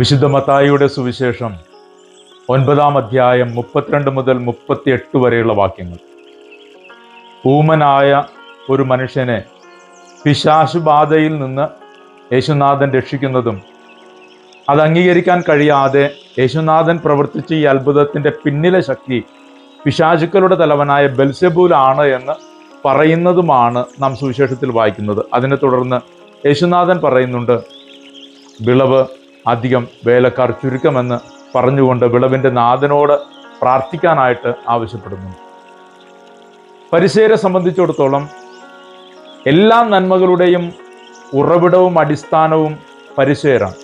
വിശുദ്ധ മത്തായിയുടെ സുവിശേഷം ഒൻപതാം അധ്യായം മുപ്പത്തിരണ്ട് മുതൽ മുപ്പത്തിയെട്ട് വരെയുള്ള വാക്യങ്ങൾ. ഊമനായ ഒരു മനുഷ്യനെ പിശാശുബാധയിൽ നിന്ന് യേശുനാഥൻ രക്ഷിക്കുന്നതും അത് അംഗീകരിക്കാൻ കഴിയാതെ യേശുനാഥൻ പ്രവർത്തിച്ച ഈ അത്ഭുതത്തിന്റെ പിന്നിലെ ശക്തി പിശാചുക്കളുടെ തലവനായ ബെൽസെബൂലാണ് എന്ന് പറയുന്നതുമാണ് നാം സുവിശേഷത്തിൽ വായിക്കുന്നത്. അതിനെ തുടർന്ന് യേശുനാഥൻ പറയുന്നുണ്ട് വിളവ് അധികം വേലക്കാർ ചുരുക്കമെന്ന് പറഞ്ഞുകൊണ്ട് വിളവിന്റെ നാഥനോട് പ്രാർത്ഥിക്കാനായിട്ട് ആവശ്യപ്പെടുന്നു. പരിശേരെ സംബന്ധിച്ചിടത്തോളം എല്ലാ നന്മകളുടെയും ഉറവിടവും അടിസ്ഥാനവും പരിശേരാണ്.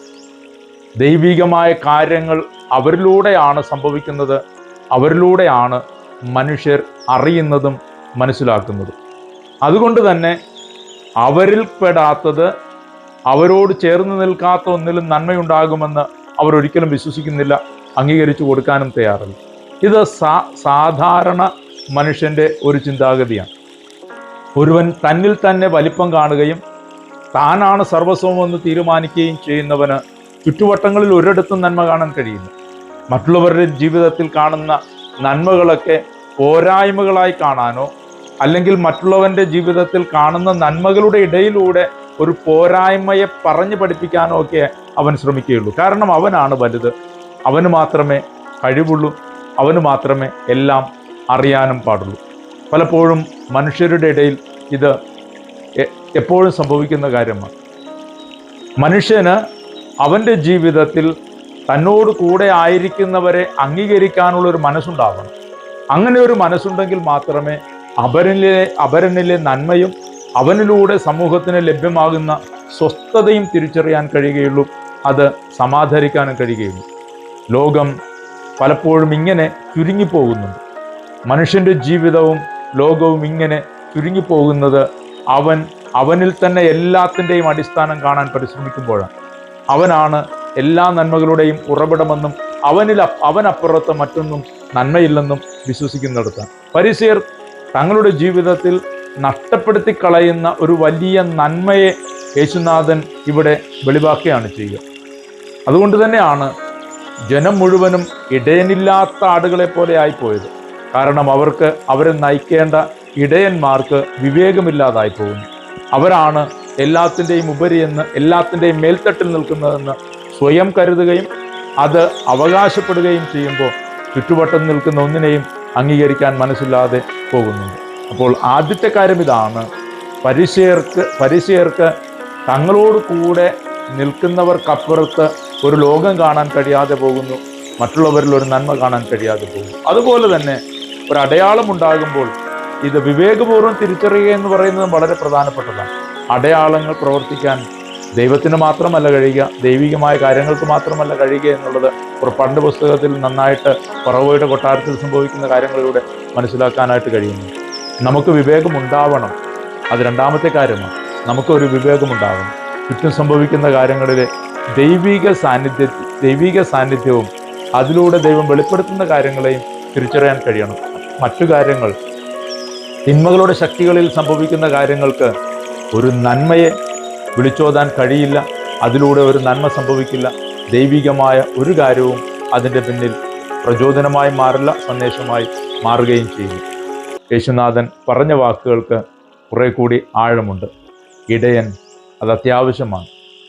ദൈവികമായ കാര്യങ്ങൾ അവരിലൂടെയാണ് സംഭവിക്കുന്നത് അവരിലൂടെയാണ് മനുഷ്യർ അറിയുന്നതും മനസ്സിലാക്കുന്നതും. അതുകൊണ്ട് തന്നെ അവരിൽ പെടാത്തത് അവരോട് ചേർന്ന് നിൽക്കാത്ത ഒന്നിലും നന്മയുണ്ടാകുമെന്ന് അവർ ഒരിക്കലും വിശ്വസിക്കുന്നില്ല അംഗീകരിച്ചു കൊടുക്കാനും തയ്യാറില്ല. ഇത് സാ സാധാരണ മനുഷ്യന്റെ ഒരു ചിന്താഗതിയാണ്. ഒരുവൻ തന്നിൽ തന്നെ വലിപ്പം കാണുകയും താനാണ് സർവസ്വമെന്ന് തീരുമാനിക്കുകയും ചെയ്യുന്നവന് ചുറ്റുവട്ടങ്ങളിൽ ഒരിടത്തും നന്മ കാണാൻ കഴിയില്ല. മറ്റുള്ളവരുടെ ജീവിതത്തിൽ കാണുന്ന നന്മകളൊക്കെ പോരായ്മകളായി കാണാനോ അല്ലെങ്കിൽ മറ്റുള്ളവന്റെ ജീവിതത്തിൽ കാണുന്ന നന്മകളുടെ ഇടയിലൂടെ ഒരു പോരായ്മയെ പറഞ്ഞു പഠിപ്പിക്കാനോ ഒക്കെ അവൻ ശ്രമിക്കുകയുള്ളൂ. കാരണം അവനാണ് വലുത്. അവന് മാത്രമേ കഴിവുള്ളൂ. അവന് മാത്രമേ എല്ലാം അറിയാനും പാടുള്ളൂ. പലപ്പോഴും മനുഷ്യരുടെ ഇടയിൽ ഇത് എപ്പോഴും സംഭവിക്കുന്ന കാര്യമാണ്. മനുഷ്യന് അവന്റെ ജീവിതത്തിൽ തന്നോട് കൂടെ ആയിരിക്കുന്നവരെ അംഗീകരിക്കാനുള്ള ഒരു മനസ്സുണ്ടാവണം. അങ്ങനെ ഒരു മനസ്സുണ്ടെങ്കിൽ മാത്രമേ അപരനിലെ അപരനിലെ നന്മയും അവനിലൂടെ സമൂഹത്തിന് ലഭ്യമാകുന്ന സ്വസ്ഥതയും തിരിച്ചറിയാൻ കഴിയുകയുള്ളൂ. അത് സമാധരിക്കാനും കഴിയുകയുള്ളൂ. ലോകം പലപ്പോഴും ഇങ്ങനെ ചുരുങ്ങിപ്പോകുന്നുണ്ട്. മനുഷ്യന്റെ ജീവിതവും ലോകവും ഇങ്ങനെ ചുരുങ്ങിപ്പോകുന്നത് അവൻ അവനിൽ തന്നെ എല്ലാത്തിന്റെയും അടിസ്ഥാനം കാണാൻ പരിശ്രമിക്കുമ്പോഴാണ്. അവനാണ് എല്ലാ നന്മകളുടെയും ഉറവിടമെന്നും അവനിൽ അവനപ്പുറത്ത് മറ്റൊന്നും നന്മയില്ലെന്നും വിശ്വസിക്കുന്നിടത്താണ്. പരിസീർ തങ്ങളുടെ ജീവിതത്തിൽ നഷ്ടപ്പെടുത്തി കളയുന്ന ഒരു വലിയ നന്മയെ യേശുനാഥൻ ഇവിടെ വെളിവാക്കുകയാണ് ചെയ്യുക. അതുകൊണ്ട് തന്നെയാണ് ജനം മുഴുവനും ഇടയനില്ലാത്ത ആടുകളെ പോലെ ആയിപ്പോയത്. കാരണം അവർക്ക് അവരെ നയിക്കേണ്ട ഇടയന്മാർക്ക് വിവേകമില്ലാതായി പോകുന്നു. അവരാണ് എല്ലാത്തിന്റെയും ഉപരിയെന്ന് എല്ലാത്തിന്റെയും മേൽത്തട്ടിൽ നിൽക്കുന്നതെന്ന് സ്വയം കരുതുകയും അത് അവകാശപ്പെടുകയും ചെയ്യുമ്പോൾ ചുറ്റുവട്ടം നിൽക്കുന്ന ഒന്നിനെയും അംഗീകരിക്കാൻ മനസ്സില്ലാതെ പോകുന്നുണ്ട്. അപ്പോൾ ആദ്യത്തെ കാര്യം ഇതാണ്. പരിശയർക്ക് പരിശയർക്ക് തങ്ങളോട് കൂടെ നിൽക്കുന്നവർക്കപ്പുറത്ത് ഒരു ലോകം കാണാൻ കഴിയാതെ പോകുന്നു. മറ്റുള്ളവരിൽ ഒരു നന്മ കാണാൻ കഴിയാതെ പോകുന്നു. അതുപോലെ തന്നെ ഒരു അടയാളം ഉണ്ടാകുമ്പോൾ ഇത് വിവേകപൂർവം തിരിച്ചറിയുക എന്ന് പറയുന്നത് വളരെ പ്രധാനപ്പെട്ടതാണ്. അടയാളങ്ങൾ പ്രവർത്തിക്കാൻ ദൈവത്തിന് മാത്രമല്ല കഴിയുക ദൈവികമായ കാര്യങ്ങൾക്ക് മാത്രമല്ല കഴിയുക എന്നുള്ളത് പുറപ്പാടിന്റെ പുസ്തകത്തിൽ നന്നായിട്ട് പറവോയുടെ കൊട്ടാരത്തിൽ സംഭവിക്കുന്ന കാര്യങ്ങളിലൂടെ മനസ്സിലാക്കാനായിട്ട് കഴിയുന്നു. നമുക്ക് വിവേകമുണ്ടാവണം. അത് രണ്ടാമത്തെ കാര്യമാണ്. നമുക്കൊരു വിവേകമുണ്ടാവണം. ചുറ്റും സംഭവിക്കുന്ന കാര്യങ്ങളിലെ ദൈവിക സാന്നിധ്യ ദൈവിക സാന്നിധ്യവും അതിലൂടെ ദൈവം വെളിപ്പെടുത്തുന്ന കാര്യങ്ങളെയും തിരിച്ചറിയാൻ കഴിയണം. മറ്റു കാര്യങ്ങൾ തിന്മകളുടെ ശക്തികളിൽ സംഭവിക്കുന്ന കാര്യങ്ങൾക്ക് ഒരു നന്മയെ വിളിച്ചോതാൻ കഴിയില്ല. അതിലൂടെ ഒരു നന്മ സംഭവിക്കില്ല. ദൈവികമായ ഒരു കാര്യവും അതിന്റെ പിന്നിൽ പ്രചോദനമായി മാറില്ല സന്ദേശമായി മാറുകയും ചെയ്യും യേശുനാഥൻ പറഞ്ഞ വാക്കുകൾക്ക് കുറേ കൂടി ആഴമുണ്ട്. ഇടയൻ അത് അത്യാവശ്യമാണ്.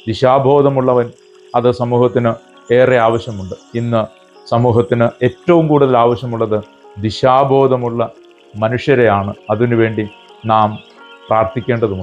ദിശാബോധമുള്ളവൻ അത് സമൂഹത്തിന് ഏറെ ആവശ്യമുണ്ട്. ഇന്ന് സമൂഹത്തിന് ഏറ്റവും കൂടുതൽ ആവശ്യമുള്ളത് ദിശാബോധമുള്ള മനുഷ്യരെയാണ്. അതിനുവേണ്ടി നാം പ്രാർത്ഥിക്കേണ്ടതുമുണ്ട്.